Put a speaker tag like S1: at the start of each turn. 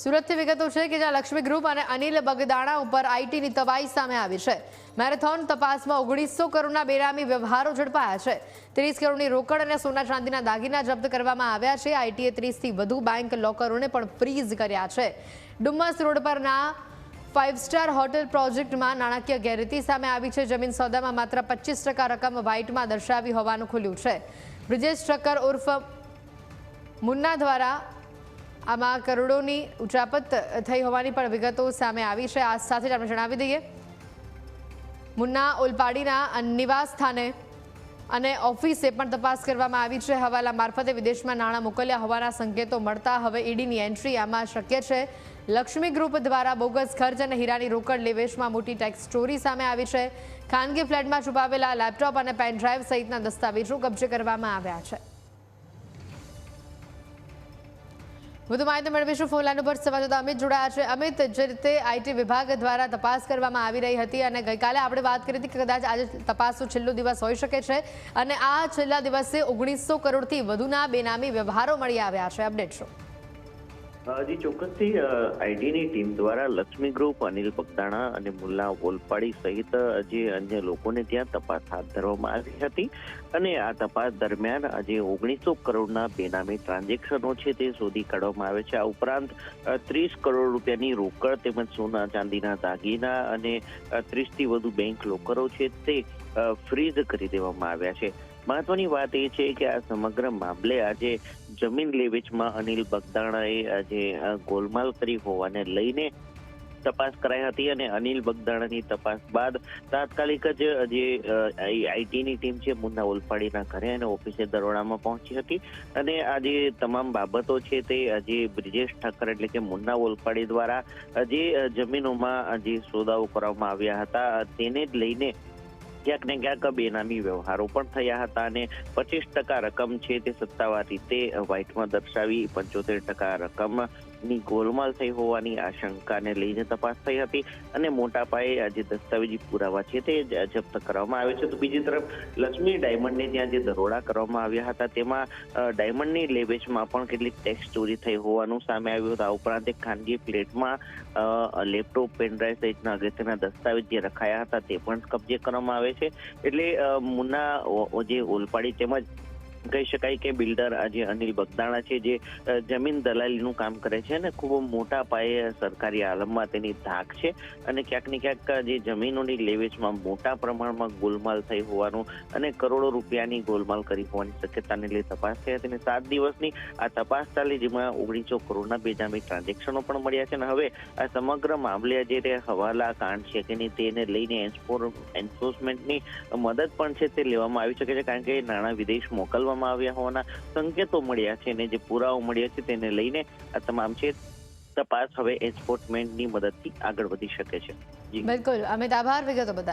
S1: સુરતથી વિગતો છે કે જ્યાં લક્ષ્મી ગ્રુપ અને અનિલ બગદાણા ઉપર આઈટીની તબાહી સામે આવી છે. મેરેથોન તપાસમાં ઓગણીસો કરોડના બેરામી વ્યવહારો ઝડપાયા છે. ત્રીસ કરોડની રોકડ અને સોના ચાંદીના દાગીના જપ્ત કરવામાં આવ્યા છે. આઈટીએ ત્રીસથી વધુ બેંક લોકરોને પણ ફ્રીઝ કર્યા છે. ડુમ્મસ રોડ પરના ફાઇવ સ્ટાર હોટેલ પ્રોજેક્ટમાં નાણાકીય ગેરરીતિ સામે આવી છે. જમીન સોદામાં માત્ર પચીસ ટકા રકમ વ્હાઇટમાં દર્શાવી હોવાનું ખુલ્યું છે. બ્રિજેશ ઠક્કર ઉર્ફ મુન્ના દ્વારા આમાં કરોડોની ઉચાપત થઈ હોવાની પણ વિગતો સામે આવી છે. આ સાથે જ આપણે જણાવી દઈએ. મુન્ના ઓલપાડીના નિવાસ સ્થાને અને ઓફિસે પણ તપાસ કરવામાં આવી છે. હવાલા મારફતે વિદેશમાં નાણાં મોકલ્યા હોવાના સંકેતો મળતા હવે ઈડીની એન્ટ્રી આમાં શક્ય છે. લક્ષ્મી ગ્રુપ દ્વારા બોગસ ખર્ચ અને હીરાની રોકડ લેવેશમાં મોટી ટેક્સ સ્ટોરી સામે આવી છે. ખાનગી ફ્લેટમાં છુપાવેલા લેપટોપ અને પેનડ્રાઈવ સહિતના દસ્તાવેજો કબજે કરવામાં આવ્યા છે. વધુ માહિતી મેળવીશું ફોન લાઈન ઉપર. સંવાદદાતા અમિત જોડાયા છે. અમિત, જે રીતે આઈટી વિભાગ દ્વારા તપાસ કરવામાં આવી રહી હતી અને ગઈકાલે આપણે વાત કરી હતી કે કદાચ આજે તપાસનો છેલ્લો દિવસ હોઈ શકે છે અને આ છેલ્લા દિવસે ઓગણીસો કરોડથી વધુના બેનામી વ્યવહારો મળી આવ્યા છે. અપડેટ શું?
S2: જી, ચોક્કસથી આઈટીની ટીમ દ્વારા લક્ષ્મી ગ્રુપ, અનિલ બગદાણા અને મુલ્લા ઓલપાડી સહિત જે અન્ય લોકોને ત્યાં તપાસ હાથ ધરવામાં આવી હતી. અને આ તપાસ દરમિયાન આજે ઓગણીસો કરોડના બેનામી ટ્રાન્ઝેક્શનો છે તે શોધી કાઢવામાં આવે છે. આ ઉપરાંત ત્રીસ કરોડ રૂપિયાની રોકડ તેમજ સોના ચાંદીના દાગીના અને ત્રીસથી વધુ બેંક લોકરો છે તે ફ્રીઝ કરી દેવામાં આવ્યા છે. મહત્વની વાત એ છે કે આ સમગ્ર મામલે આજે જમીન લેવેચમાં અનિલ બગદાણાએ આજે ગોલમાલ કરી હોવાને લઈને તપાસ કરાઈ હતી અને અનિલ બગદાણાની તપાસ બાદ તાત્કાલિક જ જે આઈટીની ટીમ છે મુન્ના ઓલપાડીના ઘરે અને ઓફિસે દરોડામાં પહોંચી હતી અને આ જે તમામ બાબતો છે તે આજે બ્રિજેશ ઠાકર એટલે કે મુન્ના ઓલપાડી દ્વારા જે જમીનોમાં જે સોદાઓ કરવામાં આવ્યા હતા, તેને જ લઈને ક્યાંક ને ક્યાંક બેનામી વ્યવહારો પણ થયા હતા અને પચીસ ટકા રકમ છે તે સત્તાવાર રીતે વ્હાઇટમાં દર્શાવી પંચોતેર ટકા રકમ ની ગોલમાલ થઈ હોવાની આશંકાને લઈને તપાસ થઈ હતી અને મોટા પાયે આજે દસ્તાવેજી પુરાવા છે તે જપ્ત કરવામાં આવે છે. તો બીજી તરફ લક્ષ્મી ડાયમંડને ત્યાં જે દરોડા કરવામાં આવ્યા હતા તેમાં ડાયમંડની લેવેચમાં પણ કેટલીક ટેક્સ ચોરી થઈ હોવાનું સામે આવ્યું હતું. આ ઉપરાંત એક ખાનગી ફ્લેટમાં લેપટોપ પેનડ્રાઈવ સહિતના અગત્યના દસ્તાવેજ જે રખાયા હતા તે પણ કબજે કરવામાં આવે છે. એટલે મુન્ના જે ઓલપાડી તેમજ કહી શકાય કે બિલ્ડર આજે અનિલ બગદાણા છે, જે જમીન દલાલીનું કામ કરે છે અને ખૂબ મોટા પાયે સરકારી આલમમાં તેની ધાક છે અને ક્યાંક ને ક્યાંક જે જમીનોની લેવેચમાં મોટા પ્રમાણમાં ગોલમાલ થઈ હોવાનું અને કરોડો રૂપિયાની ગોલમાલ કરી હોવાની શક્યતાને લઈ તપાસ થઈ હતી અને સાત દિવસની આ તપાસ ચાલી, જેમાં ઓગણીસો કરોડના બેજામી ટ્રાન્ઝેક્શનો પણ મળ્યા છે અને હવે આ સમગ્ર મામલે જે તે હવાલા કાંડ છે કે નહીં તેને લઈને એન્ફોર્સમેન્ટની મદદ પણ છે તે લેવામાં આવી શકે છે, કારણ કે નાણાં વિદેશ મોકલવા કરવામાં આવ્યા હોવાના સંકેતો મળ્યા છે અને જે પુરાવો મળ્યા છે તેને લઈને આ તમામ છે તપાસ હવે એન્ફોર્સમેન્ટની મદદથી આગળ વધી શકે છે.
S1: બિલકુલ. અમિત, આભાર. વિગતો બદલ.